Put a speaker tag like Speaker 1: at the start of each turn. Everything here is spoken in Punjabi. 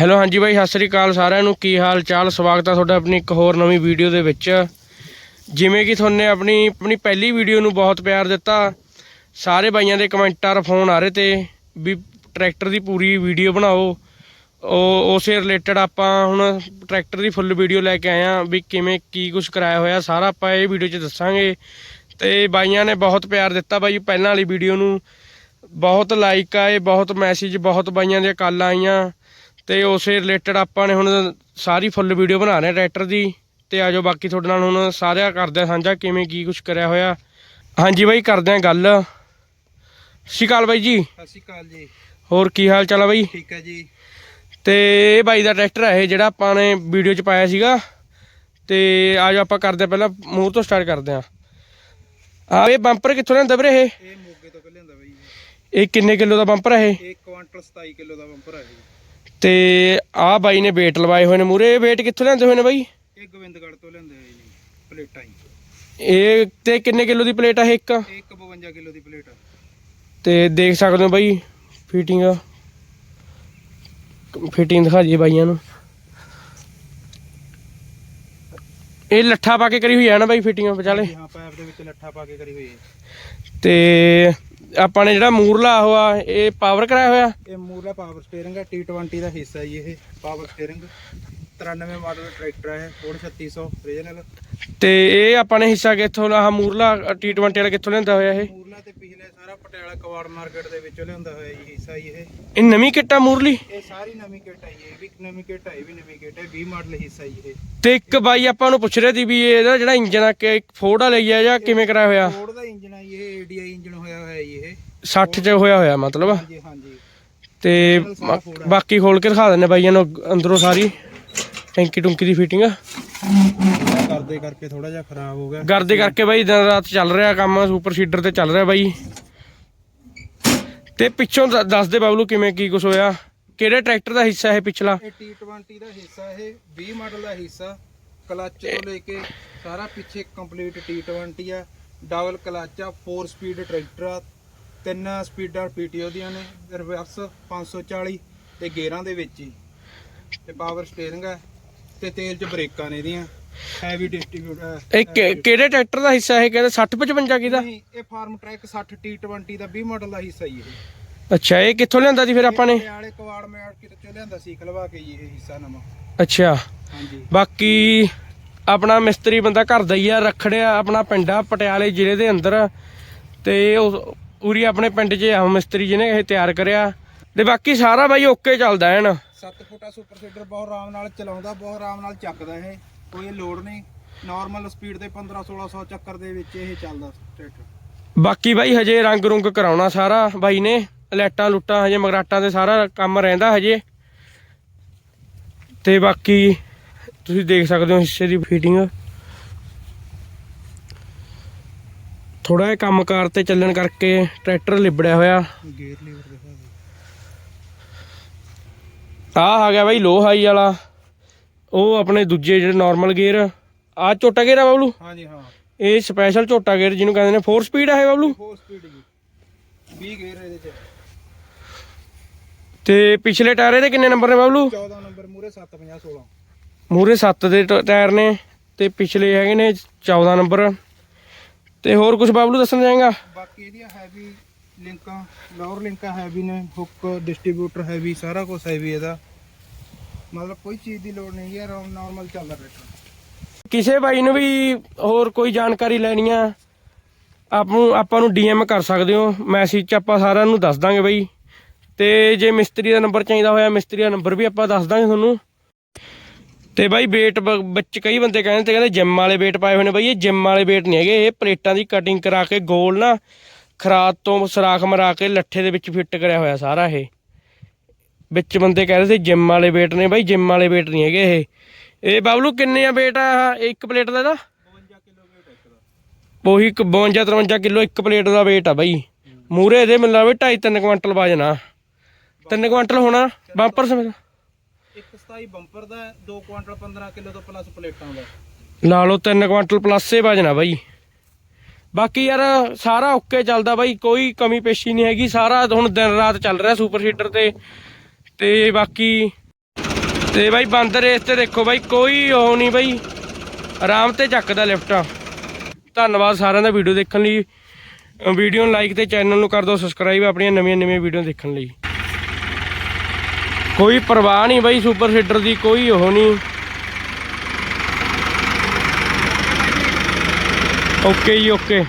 Speaker 1: ਹੈਲੋ, ਹਾਂਜੀ ਬਾਈ, ਸਤਿ ਸ੍ਰੀ ਅਕਾਲ ਸਾਰਿਆਂ ਨੂੰ। ਕੀ ਹਾਲ ਚਾਲ? ਸਵਾਗਤ ਹੈ ਤੁਹਾਡਾ ਆਪਣੀ ਇੱਕ ਹੋਰ ਨਵੀਂ ਵੀਡੀਓ ਦੇ ਵਿੱਚ। ਜਿਵੇਂ ਕਿ ਤੁਹਾਨੂੰ ਆਪਣੀ ਆਪਣੀ ਪਹਿਲੀ ਵੀਡੀਓ ਨੂੰ ਬਹੁਤ ਪਿਆਰ ਦਿੱਤਾ। ਸਾਰੇ ਬਾਈਆਂ ਦੇ ਕਮੈਂਟਾਂ ਫੋਨ ਆ ਰਹੇ ਤੇ ਵੀ ਟਰੈਕਟਰ ਦੀ ਪੂਰੀ ਵੀਡੀਓ ਬਣਾਓ। ਉਹ, ਉਸੇ ਰਿਲੇਟਡ ਆਪਾਂ ਹੁਣ ਟਰੈਕਟਰ ਦੀ ਫੁੱਲ ਵੀਡੀਓ ਲੈ ਕੇ ਆਏ ਆ ਵੀ ਕਿਵੇਂ, ਕੀ ਕੁਝ ਕਰਾਇਆ ਹੋਇਆ। ਸਾਰਾ ਆਪਾਂ ਇਹ ਵੀਡੀਓ 'ਚ ਦੱਸਾਂਗੇ। ਤੇ ਬਾਈਆਂ ਨੇ ਬਹੁਤ ਪਿਆਰ ਦਿੱਤਾ ਬਾਈ ਪਹਿਲਾਂ ਵਾਲੀ ਵੀਡੀਓ ਨੂੰ। ਬਹੁਤ ਲਾਈਕ ਆਏ, ਬਹੁਤ ਮੈਸੇਜ ਬਹੁਤ ਬਾਈਆਂ ਦੀਆਂ ਕਾਲਾਂ ਆਈਆਂ। ਤੇ ਉਸੇ ਰਿਲੇਟਡ ਆਪਾਂ ਨੇ ਹੁਣ ਸਾਰੀ ਫੁੱਲ ਵੀਡੀਓ ਬਣਾ ਰਹੇ ਟਰੈਕਟਰ ਦੀ। ਤੇ ਆਜੋ ਬਾਕੀ ਤੁਹਾਡੇ ਨਾਲ ਹੁਣ ਸਾਰਿਆਂ ਕਰਦੇ ਹਾਂ ਸਾਂਝਾ ਕਿਵੇਂ ਕੀ ਕੁਝ ਕਰਿਆ ਹੋਇਆ। ਹਾਂਜੀ ਬਾਈ ਕਰਦੇ ਹਾਂ ਗੱਲ। ਸਤਿ ਸ਼੍ਰੀ ਅਕਾਲ ਬਾਈ ਜੀ।
Speaker 2: ਸਤਿ ਸ਼੍ਰੀ ਅਕਾਲ ਜੀ।
Speaker 1: ਹੋਰ ਕੀ ਹਾਲ ਚਾਲ ਆ ਬਾਈ?
Speaker 2: ਠੀਕ ਹੈ ਜੀ।
Speaker 1: ਤੇ ਇਹ ਬਾਈ ਦਾ ਟਰੈਕਟਰ ਹੈ ਇਹ ਜਿਹੜਾ ਆਪਾਂ ਨੇ ਵੀਡੀਓ 'ਚ ਪਾਇਆ ਸੀਗਾ। ਤੇ ਆਜੋ ਆਪਾਂ ਕਰਦੇ ਪਹਿਲਾਂ ਮੂੰਹ ਤੋਂ ਸਟਾਰਟ ਕਰਦੇ ਹਾਂ। ਆ ਇਹ ਬੰਪਰ ਕਿੱਥੋਂ ਲਿਆਂਦਾ ਵੀਰੇ ਇਹ?
Speaker 2: ਇਹ ਮੋਗੇ ਤੋਂ ਹੁੰਦਾ ਬਾਈ।
Speaker 1: ਇਹ ਕਿੰਨੇ ਕਿਲੋ ਦਾ ਬੰਪਰ ਹੈ ਇਹ?
Speaker 2: ਇਹ ਕੁਆਂਟਲ 27 ਕਿਲੋ ਦਾ ਬੰਪਰ ਹੈ ਜੀ
Speaker 1: ਤੇ ਆਹ ਬਾਈ ਨੇ ਵੇਟ ਲਵਾਏ ਹੋਏ ਨੇ ਮੂਰੇ। ਇਹ ਵੇਟ ਕਿੱਥੋਂ ਲਿਆਂਦੇ ਹੋਏ ਨੇ ਬਾਈ?
Speaker 2: ਇਹ ਗੋਬਿੰਦਗੜ੍ਹ ਤੋਂ ਲੈਂਦੇ ਹੋਏ ਜੀ ਪਲੇਟਾਂ ਹੀ
Speaker 1: ਇਹ ਤੇ ਕਿੰਨੇ ਕਿਲੋ ਦੀ ਪਲੇਟ ਆ ਇਹ ਇੱਕ?
Speaker 2: ਇਹ ਇੱਕ 52 ਕਿਲੋ ਦੀ ਪਲੇਟ ਆ।
Speaker 1: ਤੇ ਦੇਖ ਸਕਦੇ ਹੋ ਬਾਈ ਫਿਟਿੰਗ ਫਿਟਿੰਗ ਦਿਖਾ ਦਈਏ ਬਾਈਆਂ ਨੂੰ। ਇਹ ਲੱਠਾ ਪਾ ਕੇ ਕਰੀ ਹੋਈ ਹੈ ਨਾ ਬਾਈ ਫਿਟਿੰਗ ਵਿਚਾਲੇ?
Speaker 2: ਜੀ ਹਾਂ ਪੈਪ ਦੇ ਵਿੱਚ ਲੱਠਾ ਪਾ ਕੇ ਕਰੀ ਹੋਈ ਹੈ
Speaker 1: ਤੇ ਆਪਾਂ ਨੇ ਜਿਹੜਾ ਮੂਰਲਾ ਹੋਆ ਇਹ ਪਾਵਰ ਕਰਾਇਆ ਹੋਇਆ?
Speaker 2: ਇਹ ਮੂਰਲਾ ਪਾਵਰ ਸਟੀਅਰਿੰਗ ਹੈ T20 ਦਾ ਹਿੱਸਾ ਜੀ ਇਹ ਪਾਵਰ ਸਟੀਅਰਿੰਗ 93 ਮਾਡਲ ਟਰੈਕਟਰ ਹੈ ਕੋਡ 3600 ਰੀਜਨਲ
Speaker 1: ਤੇ ਇਹ ਆਪਾਂ ਨੇ ਹਿੱਸਾ ਕਿੱਥੋਂ ਆਹ ਮੂਰਲਾ T20 ਵਾਲਾ ਕਿੱਥੋਂ ਲੈਂਦਾ ਹੋਇਆ ਇਹ?
Speaker 2: ਮੂਰਲਾ ਤੇ ਪਟਿਆਲਾ ਕਵਾੜ ਮਾਰਕੀਟ ਦੇ ਵਿੱਚੋਂ ਲਿਆਂਦਾ ਹੋਇਆ ਜੀ ਹਿੱਸਾ ਜੀ ਇਹ।
Speaker 1: ਇਹ ਨਵੀਂ ਕਿੱਟਾ ਮੂਰਲੀ?
Speaker 2: ਇਹ ਸਾਰੀ ਨਵੀਂ ਕਿੱਟ ਹੈ ਜੀ ਇਹ ਵੀ ਨਵੀਂ ਕਿੱਟ ਹੈ ਇਹ ਵੀ ਨਵੀਂ ਕਿੱਟ ਹੈ 20 ਮਾਡਲ ਹਿੱਸਾ ਜੀ ਇਹ।
Speaker 1: ਤੇ ਇੱਕ ਬਾਈ ਆਪਾਂ ਨੂੰ ਪੁੱਛ ਰਹੇ ਸੀ ਵੀ ਇਹਦਾ ਜਿਹੜਾ ਇੰਜਨ ਆ ਕਿ ਫੋਰਡ ਵਾਲਾ ਹੀ ਆ ਜਾਂ ਕਿਵੇਂ ਕਰਾਇਆ ਹੋਇਆ?
Speaker 2: ਫੋਰਡ ਦਾ ਇੰਜਨ ਜੀ, ਇਹ ਏਡੀਆਈ ਇੰਜਨ ਹੋਇਆ ਹੋਇਆ ਜੀ ਇਹ।
Speaker 1: 60 ਚ ਹੋਇਆ ਹੋਇਆ ਮਤਲਬ।
Speaker 2: ਹਾਂਜੀ
Speaker 1: ਤੇ ਬਾਕੀ ਖੋਲ ਕੇ ਦਿਖਾ ਦਿੰਨੇ ਬਾਈਆਂ ਨੂੰ ਅੰਦਰੋਂ ਸਾਰੀ। ਟੈਂਕੀ ਟੁੰਕੀ ਦੀ ਫਿਟਿੰਗ
Speaker 2: ਕਰਦੇ ਕਰਕੇ ਥੋੜਾ ਜਿਹਾ ਖਰਾਬ ਹੋ ਗਿਆ।
Speaker 1: ਗਰਦੇ ਕਰਕੇ ਬਾਈ ਦਿਨ ਰਾਤ ਚੱਲ ਰਿਹਾ ਕੰਮ ਸੁਪਰ ਸੀਡਰ ਤੇ ਚੱਲ ਰਿਹਾ ਬਾਈ। ਤੇ ਪਿੱਛੋਂ ਦ- ਦੱਸ ਦੇ ਬਾਬਲੂ ਕਿਵੇਂ ਕੀ ਕੁਝ ਹੋਇਆ? ਕਿਹੜੇ ਟਰੈਕਟਰ ਦਾ ਹਿੱਸਾ ਇਹ ਪਿਛਲਾ?
Speaker 2: ਇਹ T20 ਦਾ ਹਿੱਸਾ ਇਹ 20 ਮਾਡਲ ਦਾ ਹਿੱਸਾ। ਕਲੱਚ ਤੋਂ ਲੈ ਕੇ ਸਾਰਾ ਪਿੱਛੇ ਕੰਪਲੀਟ T20 ਆ। ਡਬਲ ਕਲੱਚ ਆ 4 ਸਪੀਡ ਟਰੈਕਟਰ ਆ ਤਿੰਨ ਸਪੀਡਾਂ PTO ਦੀਆਂ ਨੇ ਰਿਵਰਸ 540 ਤੇ ਗੇਅਰਾਂ ਦੇ ਵਿੱਚ ਹੀ। ਤੇ ਪਾਵਰ ਸਟੀਅਰਿੰਗ ਆ ਤੇ ਤੇਲ 'ਚ ਬ੍ਰੇਕਾਂ ਨੇ ਇਹਦੀਆਂ। ਹੈਵੀ ਡਿਸਟ੍ਰੀਬਿਊਟਰ
Speaker 1: ਇਹ ਕਿ- ਕਿਹੜੇ ਟਰੈਕਟਰ ਦਾ ਹਿੱਸਾ ਇਹ ਕਹਿੰਦੇ? 60 55 ਕਿਹਦਾ?
Speaker 2: ਨਹੀਂ ਇਹ ਫਾਰਮ ਟਰੈਕ 60 T20 ਦਾ 20 ਮਾਡਲ ਦਾ ਹਿੱਸਾ ਹੀ ਇਹ।
Speaker 1: ਅੱਛਾ ਇਹ ਕਿੱਥੋਂ ਲਿਆਂਦਾ ਸੀ ਫਿਰ ਆਪਾਂ ਨੇ?
Speaker 2: ਪਟਿਆਲੇ ਕਵਾੜ ਮੇੜ ਕਿਤੇ ਚੋਂ ਲਿਆਂਦਾ ਸੀ ਖਲਵਾ ਕੇ ਜੀ ਇਹ ਹਿੱਸਾ ਨਵਾਂ।
Speaker 1: ਅੱਛਾ।
Speaker 2: ਹਾਂਜੀ।
Speaker 1: ਬਾਕੀ ਆਪਣਾ ਮਿਸਤਰੀ ਬੰਦਾ ਘਰ ਦਾ ਹੀ ਆ ਰਖੜਿਆ ਆਪਣਾ ਪਿੰਡ ਆ ਪਟਿਆਲੇ ਜ਼ਿਲ੍ਹੇ ਦੇ ਅੰਦਰ। ਤੇ ਉਹ ਪੂਰੀ ਆਪਣੇ ਪਿੰਡ 'ਚ ਆ ਮਿਸਤਰੀ ਜਿਹਨੇ ਇਹ ਤਿਆਰ ਕਰਿਆ। ਤੇ ਬਾਕੀ ਸਾਰਾ ਬਾਈ ਓਕੇ ਚੱਲਦਾ ਐਨ
Speaker 2: 7 ਫੁੱਟਾ ਸੁਪਰ ਸੀਡਰ ਬਹੁਤ ਆਰਾਮ ਨਾਲ ਚਲਾਉਂਦਾ ਬਹੁਤ ਆਰਾਮ ਨਾਲ ਚੱਕਦਾ ਇਹ। ਕੋਈ ਲੋਡ ਨਹੀਂ। ਨਾਰਮਲ ਸਪੀਡ ਤੇ 15 1600 ਚੱਕਰ ਦੇ ਵਿੱਚ ਇਹ ਚੱਲਦਾ ਟਰੈਕਟਰ
Speaker 1: ਬਾਕੀ ਬਾਈ ਹਜੇ ਰੰਗ ਰੁੰਗ ਕਰਾਉਣਾ ਸਾਰਾ ਬਾਈ ਨੇ। ਲਾਈਟਾਂ ਲੁੱਟਾਂ ਹਜੇ ਮਗਰਾਟਾਂ ਤੇ ਸਾਰਾ ਕੰਮ ਰਹਿੰਦਾ ਹਜੇ। ਤੇ ਬਾਕੀ ਤੁਸੀਂ ਦੇਖ ਸਕਦੇ ਹੋ ਹਿੱਸੇ ਦੀ ਫਿਟਿੰਗ ਥੋੜਾ ਜਿਹਾ ਕੰਮਕਾਰ ਤੇ ਚੱਲਣ ਕਰਕੇ ਟਰੈਕਟਰ ਲਿਬੜਿਆ ਹੋਇਆ।
Speaker 2: ਗੇਅਰ ਲੀਵਰ ਦਿਖਾ
Speaker 1: ਆਹ ਆ ਗਿਆ ਬਾਈ ਲੋ ਹਾਈ ਵਾਲਾ। ਉਹ ਆਪਣੇ ਦੂਜੇ ਜਿਹੜੇ ਨਾਰਮਲ ਗੇਅਰ ਆ। ਝੋਟਾ ਗੇਅਰ ਆ ਬਬਲੂ?
Speaker 2: ਹਾਂਜੀ ਹਾਂ।
Speaker 1: ਇਹ ਸਪੈਸ਼ਲ ਝੋਟਾ ਗੇਅਰ ਜਿਹਨੂੰ ਕਹਿੰਦੇ ਨੇ 4 ਸਪੀਡ ਆ ਇਹ ਬਬਲੂ?
Speaker 2: 4 ਸਪੀਡ ਜੀ। 20 ਗੇਅਰ ਇਹਦੇ ਚ।
Speaker 1: ਤੇ ਪਿਛਲੇ ਟਾਇਰ ਇਹਦੇ ਕਿੰਨੇ ਨੰਬਰ ਨੇ ਬਬਲੂ?
Speaker 2: 14 ਨੰਬਰ ਮੂਰੇ 750 16
Speaker 1: ਮੂਰੇ 7 ਦੇ ਟਾਇਰ ਨੇ ਤੇ ਪਿਛਲੇ ਹੈਗੇ ਨੇ 14 ਨੰਬਰ ਤੇ ਹੋਰ ਕੁਝ ਬਬਲੂ ਦੱਸਣ ਜਾਏਗਾ
Speaker 2: ਬਾਕੀ ਇਹਦੀਆਂ ਹੈਵੀ ਲਿੰਕਾਂ ਲੋਅਰ ਲਿੰਕਾਂ ਹੈਵੀ ਨੇ ਹੁੱਕ ਡਿਸਟ੍ਰੀਬਿਊਟਰ ਹੈਵੀ ਸਾਰਾ ਕੁਝ ਹੈਵੀ ਇਹਦਾ। ਮਤਲਬ ਕੋਈ ਚੀਜ਼ ਦੀ ਲੋੜ ਨਹੀਂ ਹੈ ਨਾਰਮਲ ਚੱਲਦਾ ਟਰੈਕਟਰ
Speaker 1: ਕਿਸੇ ਬਾਈ ਨੂੰ ਵੀ ਹੋਰ ਕੋਈ ਜਾਣਕਾਰੀ ਲੈਣੀ ਆ, ਆਪ ਨੂੰ ਆਪਾਂ ਨੂੰ ਡੀਐਮ ਕਰ ਸਕਦੇ ਹੋ ਮੈਸੇਜ 'ਚ ਆਪਾਂ ਸਾਰਿਆਂ ਨੂੰ ਦੱਸ ਦਾਂਗੇ ਬਾਈ। ਤੇ ਜੇ ਮਿਸਤਰੀ ਦਾ ਨੰਬਰ ਚਾਹੀਦਾ ਹੋਇਆ, ਮਿਸਤਰੀ ਦਾ ਨੰਬਰ ਵੀ ਆਪਾਂ ਦੱਸ ਦਾਂਗੇ ਤੁਹਾਨੂੰ। ਤੇ ਬਾਈ ਵੇਟ ਵਿੱਚ ਕਈ ਬੰਦੇ ਕਹਿੰਦੇ ਤੇ ਕਹਿੰਦੇ ਜਿਮ ਵਾਲੇ ਵੇਟ ਪਾਏ ਹੋਏ ਨੇ ਬਈ, ਇਹ ਜਿਮ ਵਾਲੇ ਵੇਟ ਨਹੀਂ ਹੈਗੇ, ਇਹ ਪਲੇਟਾਂ ਦੀ ਕਟਿੰਗ ਕਰਾ ਕੇ ਗੋਲ ਨਾ ਖਰਾਤ ਤੋਂ ਸਰਾਖ ਮਰਾ ਕੇ ਲੱਠੇ ਦੇ ਵਿੱਚ ਫਿੱਟ ਕਰਿਆ ਹੋਇਆ ਸਾਰਾ ਇਹ। ਵਿੱਚ ਬੰਦੇ ਕਹਿ ਰਹੇ ਸੀ ਜਿਮ ਵਾਲੇ ਵੇਟ ਨੇ ਬਾਈ ਜਿਮ ਵਾਲੇ ਵੇਟ ਨਹੀਂ ਹੈਗੇ ਇਹ। ਇਹ ਬਾਬਲੂ ਕਿੰਨੇ ਆ ਵੇਟ ਆ ਇੱਕ ਪਲੇਟ ਦਾ ਇਹਦਾ?
Speaker 2: 52 ਕਿਲੋ ਹੈ ਇੱਕ ਦਾ
Speaker 1: ਉਹੀ 52 53 ਕਿਲੋ ਇੱਕ ਪਲੇਟ ਦਾ weight ਆ ਬਾਈ। ਮੂਰੇ ਇਹਦੇ ਮੈਨੂੰ ਲੱਗਦਾ 2.5 3 ਕੁਇੰਟਲ ਵਜਨ ਆ 3 ਕੁਇੰਟਲ ਹੋਣਾ ਬੰਪਰ ਸਮੇਤ?
Speaker 2: ਇੱਕ 27 ਬੰਪਰ ਦਾ 2 ਕੁਆਂਟਲ 15 ਕਿਲੋ ਤੋਂ ਪਲੱਸ ਪਲੇਟਾਂ ਦਾ।
Speaker 1: ਲਾ ਲਓ 3 ਕੁਇੰਟਲ ਪਲੱਸ ਹੀ ਵਜਨ ਆ ਬਾਈ। ਬਾਕੀ ਯਾਰ ਸਾਰਾ ਓਕੇ ਚੱਲਦਾ ਬਾਈ ਕੋਈ ਕਮੀ ਪੇਸ਼ੀ ਨਹੀਂ ਹੈਗੀ। ਸਾਰਾ ਹੁਣ ਦਿਨ ਰਾਤ ਚੱਲ ਰਿਹਾ ਸੁਪਰ ਸੀਡਰ ਤੇ। ਤੇ ਬਾਕੀ ਤੇ ਬਾਈ ਬੰਦ ਰੇਸ ਤੇ ਦੇਖੋ ਬਾਈ, ਕੋਈ ਉਹ ਨਹੀਂ ਬਾਈ। ਆਰਾਮ ਤੇ ਚੱਕਦਾ ਲਿਫਟਾਂ। ਧੰਨਵਾਦ ਸਾਰਿਆਂ ਦਾ ਵੀਡੀਓ ਦੇਖਣ ਲਈ। ਵੀਡੀਓ ਨੂੰ ਲਾਈਕ ਤੇ ਚੈਨਲ ਨੂੰ ਕਰ ਦਿਓ ਸਬਸਕ੍ਰਾਈਬ ਆਪਣੀਆਂ ਨਵੀਆਂ ਨਵੀਆਂ ਵੀਡੀਓ ਦੇਖਣ ਲਈ। ਕੋਈ ਪਰਵਾਹ ਨਹੀਂ ਬਾਈ ਸੁਪਰ ਸੀਡਰ ਦੀ ਕੋਈ ਉਹ ਨਹੀਂ। ਓਕੇ ਜੀ ਓਕੇ